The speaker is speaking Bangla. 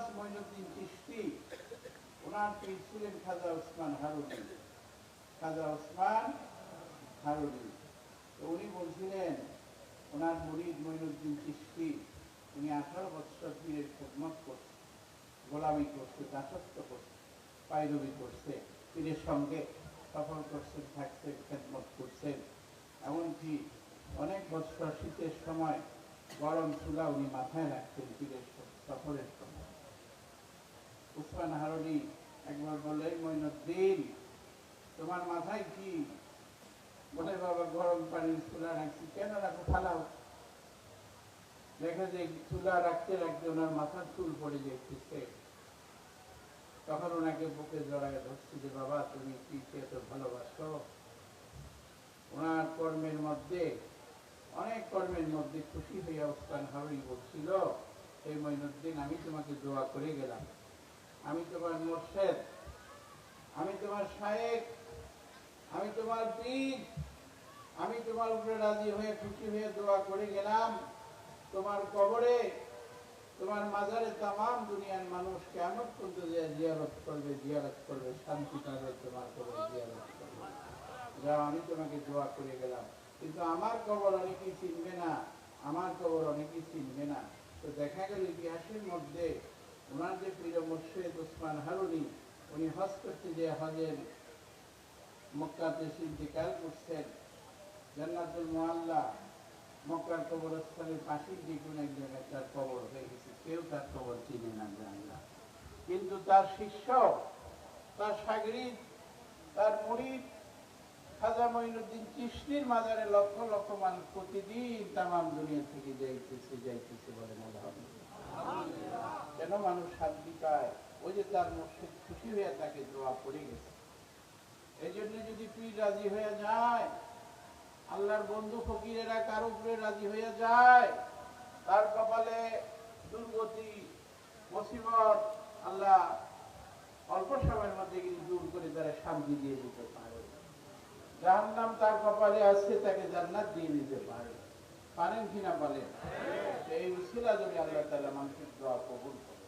আব্বাস মঈনুদ্দিন চিশতি ওনার ছিলেন খাজা ওসমান হারুনি খাজা ওসমান তো উনি বলছিলেন, ওনার মুরিদ মঈনুদ্দিন চিশতি, উনি আঠারো বছর করছে, গোলামি করছে, দাসত্ব করছে পায়রবি করছে, পীরের সঙ্গে সফর করছেন, থাকছেন, খেদমত করছেন। এমনকি অনেক বছর শীতের সময় গরম চুলা উনি মাথায় রাখতেন পীরের সফরের সময়। উসমান হারুনি একবার বললেন মঈনুদ্দিন তোমার মাথায় কি? বলে, বাবা, গরম পানির চুলা রাখছি। কেন রাখো? ফালাও। দেখা যায় চুলা রাখতে রাখতে ওনার মাথার চুল পড়ে যেতেছে তখন ওনাকে বুকে জড়ায় ধরছি যে, বাবা, তুমি কি এত ভালোবাসো? ওনার কর্মের মধ্যে, অনেক কর্মের মধ্যে খুশি হইয়া উসমান হারুনি বলছিল, এই মঈনুদ্দিন আমি তোমাকে দোয়া করে গেলাম। আমি তোমার মোর্শেদ, আমি তোমার শায়েক আমি তোমার পীর, আমি তোমার উপরে রাজি হয়ে খুশি হয়ে দোয়া করে গেলাম। তোমার কবরে, তোমার মাজারে তাম দুনিয়ার মানুষ কেমন পর্যন্ত জিয়ারত করবে জিয়ারত করবে, শান্তি পাবে তোমার কবরে জিয়ারত করবে। যা আমি তোমাকে দোয়া করে গেলাম। কিন্তু আমার কবর অনেকেই চিনবে না, আমার কবর অনেকেই চিনবে না। তো দেখা গেল ইতিহাসের মধ্যে ওনার যে প্রিয় মুর্শেদ ওসমান হারুনি, উনি হজ করতে যে হজের মক্কাতে করছেন। জান্নাতুল মোয়াল্লা মক্কার যে কোনো এক জায়গায় তার কবর হয়ে গেছে। কেউ তার কবর চিনে না, জানে না। কিন্তু তার শিষ্য, তার সাগরিদ, তার মুরিদ খাজা মঈনুদ্দিন চিশতির মাজারে লক্ষ লক্ষ মানুষ প্রতিদিন তামাম দুনিয়া থেকে যাইতেছে যাইতেছে বলে মনে আলহামদুলিল্লাহ কেন মানুষ শান্তি পায়? ওই যে তার মসজিদ খুশি হয়ে তাকে দোয়া পড়ে গেছে। এই জন্য যদি পীর রাজি হয়ে যায়, আল্লাহর বন্ধু ফকিরেরা কার উপরে রাজি হয়ে যায়? তার কপালে দুর্গতি, মুসিবত, আল্লাহ অল্প সময়ের মধ্যে কিন্তু দূর করে তারা শান্তি দিয়ে দিতে পারে। জাহান্নাম তার কপালে আছে তাকে জান্নাত দিয়ে দিতে পারে। পারেন কিনা বলেন? এই উসিলা যদি আল্লাহ তাআলা মানুষের দোয়া কবুল করে।